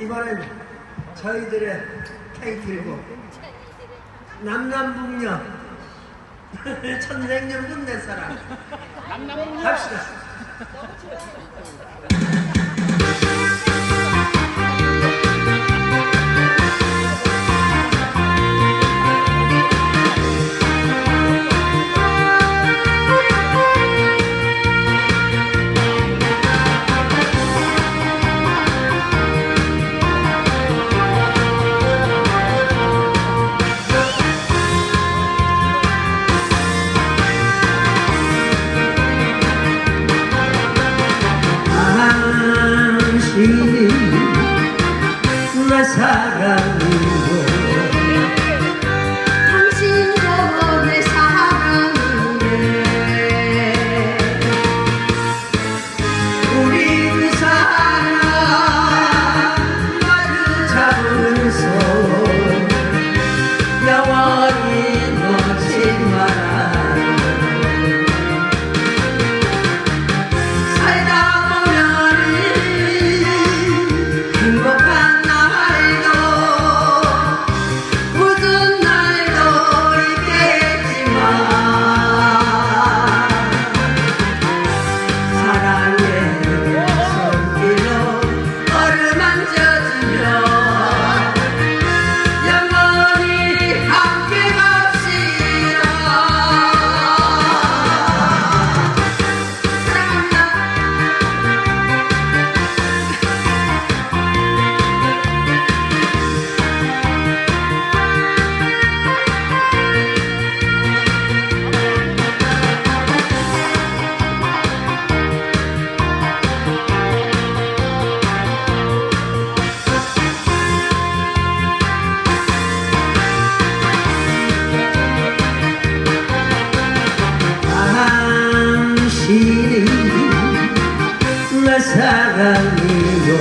이번엔 저희들의 타이틀곡 남남북녀. 천생연분 내 사랑. 갑시다. 없이 나 사랑 사랑이요.